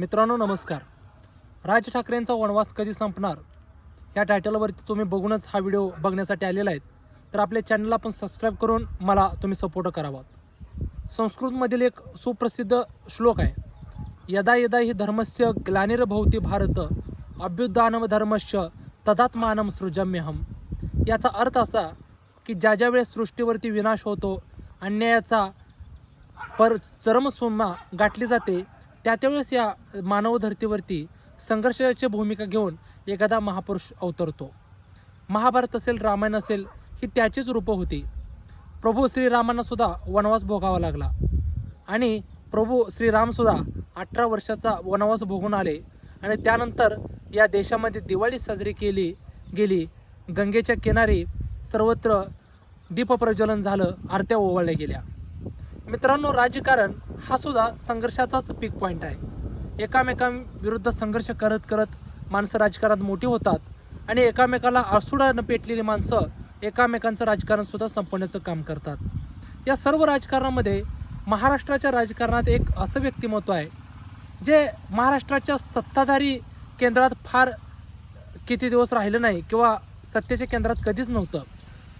मित्रांनो नमस्कार. राज ठाकरेंचा वनवास कधी संपणार? या टायटलवरती तुम्ही बघूनच हा व्हिडिओ बघण्यासाठी आलेला आहेत. तर आपल्या चॅनलला पण सबस्क्राईब करून मला तुम्ही सपोर्ट करावा. संस्कृतमधील एक सुप्रसिद्ध श्लोक आहे. यदा यदा ही धर्मस्य ग्लानिर्भवती भारत अभ्युदानव धर्मस्य तदात्मानम सृजम्यहम. याचा अर्थ असा की ज्या ज्या वेळेस सृष्टीवरती विनाश होतो अन्यायाचा पर चरमसोमा गाठली जाते त्या त्यावेळेस या मानव धर्तीवरती संघर्षाची भूमिका घेऊन एखादा महापुरुष अवतरतो. महाभारत असेल रामायण असेल ही त्याचीच रूपं होती. प्रभू श्रीरामांनासुद्धा वनवास भोगावा लागला. आणि प्रभू श्रीरामसुद्धा अठरा वर्षाचा वनवास भोगून आले आणि त्यानंतर या देशामध्ये दिवाळी साजरी केली गेली. गंगेच्या किनारी सर्वत्र दीपप्रज्वलन झालं आरत्या ओवाळल्या गेल्या. मित्रांनो राजकारण हा सुद्धा संघर्षाचाच पीक पॉईंट आहे. एकामेकांविरुद्ध संघर्ष करत करत माणसं राजकारणात मोठी होतात आणि एकामेकाला आसुडानं पेटलेली माणसं एकामेकांचं राजकारणसुद्धा संपवण्याचं काम करतात. या सर्व राजकारणामध्ये महाराष्ट्राच्या राजकारणात एक असं व्यक्तिमत्व आहे जे महाराष्ट्राच्या सत्ताधारी केंद्रात फार किती दिवस राहिलं नाही किंवा सत्तेच्या केंद्रात कधीच नव्हतं.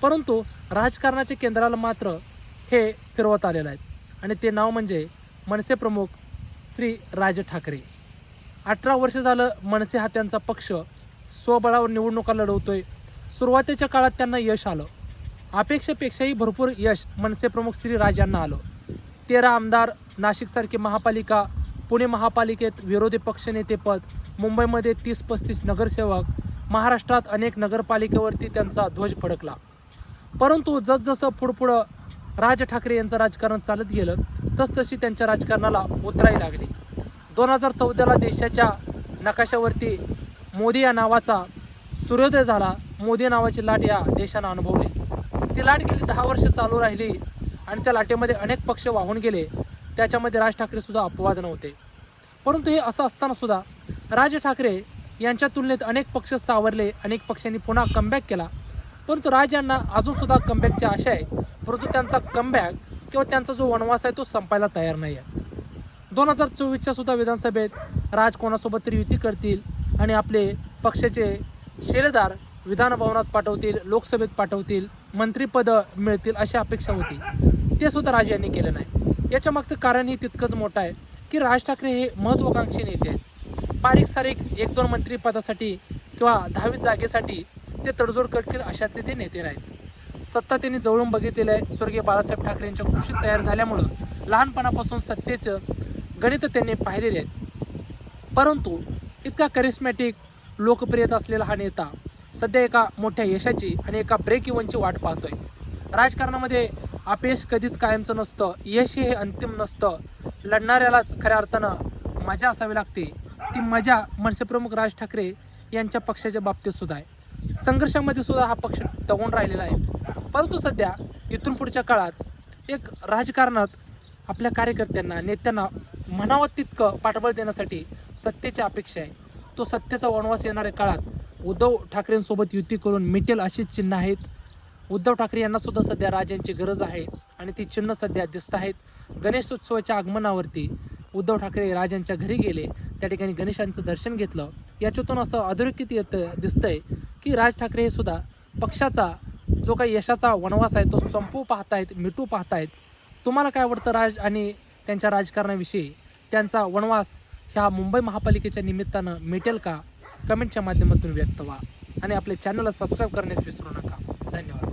परंतु राजकारणाच्या केंद्राला मात्र हे फिरवत आलेलं आहेत. आणि ते नाव म्हणजे मनसे प्रमुख श्री राज ठाकरे. अठरा वर्ष झालं मनसे हा त्यांचा पक्ष स्वबळावर निवडणुका लढवतोय. सुरुवातीच्या काळात त्यांना यश आलं. अपेक्षेपेक्षाही भरपूर यश मनसे प्रमुख श्री राज यांना आलं. तेरा आमदार नाशिकसारखी महापालिका पुणे महापालिकेत विरोधी पक्षनेतेपद मुंबईमध्ये तीस पस्तीस नगरसेवक महाराष्ट्रात अनेक नगरपालिकेवरती त्यांचा ध्वज फडकला. परंतु जसजसं पुढपुढं राज ठाकरे यांचं राजकारण चालत गेलं तसतशी त्यांच्या राजकारणाला उतराई लागली. दोन हजार चौदाला देशाच्या नकाशावरती मोदी या नावाचा सूर्योदय झाला. मोदी नावाची लाट या देशानं अनुभवली. ती लाट गेली दहा वर्ष चालू राहिली आणि त्या लाटेमध्ये अनेक पक्ष वाहून गेले. त्याच्यामध्ये राज ठाकरे सुद्धा अपवाद नव्हते. परंतु हे असं असताना सुद्धा राज ठाकरे यांच्या तुलनेत अनेक पक्ष सावरले अनेक पक्षांनी पुन्हा कमबॅक केला. परंतु राज यांना अजून सुद्धा कमबॅकची आशा आहे. परंतु त्यांचा कमबॅक किंवा त्यांचा जो वनवास आहे तो संपायला तयार नाही आहे. दोन हजार चोवीसच्या सुद्धा विधानसभेत राज कोणासोबत तरी युती करतील आणि आपले पक्षाचे शिलेदार विधानभवनात पाठवतील लोकसभेत पाठवतील मंत्रिपद मिळतील अशी अपेक्षा होती. ते सुद्धा राज यांनी केलं नाही. याच्या मागचं कारणही तितकंच मोठं आहे की राज ठाकरे हे महत्त्वाकांक्षी नेते आहेत. बारीक सारीक एक दोन मंत्रिपदासाठी किंवा दहावीत जागेसाठी ते तडजोड करतील अशातले ते नेते नाहीत. सत्ता त्यांनी जवळून बघितलेलं आहे. स्वर्गीय बाळासाहेब ठाकरे यांच्या कृषीत तयार झाल्यामुळं लहानपणापासून सत्तेचं गणित त्यांनी पाहिलेले आहेत. परंतु इतका करिस्मॅटिक लोकप्रियता असलेला हा नेता सध्या एका मोठ्या यशाची आणि एका ब्रेक इव्हनची वाट पाहतोय. राजकारणामध्ये अपयश कधीच कायमचं नसतं. यश हे अंतिम नसतं. लढणाऱ्यालाच खऱ्या अर्थानं मजा असावी लागते. ती मजा मनसेप्रमुख राज ठाकरे यांच्या पक्षाच्या बाबतीत सुद्धा आहे. संघर्षामध्ये सुद्धा हा पक्ष तगून राहिलेला आहे. परंतु सध्या इथून पुढच्या काळात एक राजकारणात आपल्या कार्यकर्त्यांना नेत्यांना म्हणावं तितकं पाठबळ देण्यासाठी सत्तेची अपेक्षा आहे. तो सत्तेचा वनवास येणाऱ्या काळात उद्धव ठाकरेंसोबत युती करून मिटेल अशीच चिन्ह आहेत. उद्धव ठाकरे यांना सुद्धा सध्या राजांची गरज आहे आणि ती चिन्ह सध्या दिसत आहेत. गणेशोत्सवाच्या आगमनावरती उद्धव ठाकरे राजांच्या घरी गेले. त्या ठिकाणी गणेशांचं दर्शन घेतलं. याच्यातून असं अधोरेखित येतं दिसतंय की राज ठाकरे हे सुद्धा पक्षाचा जो काही यशाचा वनवास आहे तो संपू पाहतायत मिटू पाहतायत. तुम्हाला काय वाटतं राज आणि त्यांच्या राजकारणाविषयी? त्यांचा वनवास ह्या मुंबई महापालिकेच्या निमित्तानं मिटेल का? कमेंटच्या माध्यमातून व्यक्त व्हा. आणि आपले चॅनलला सबस्क्राईब करण्यास विसरू नका. धन्यवाद.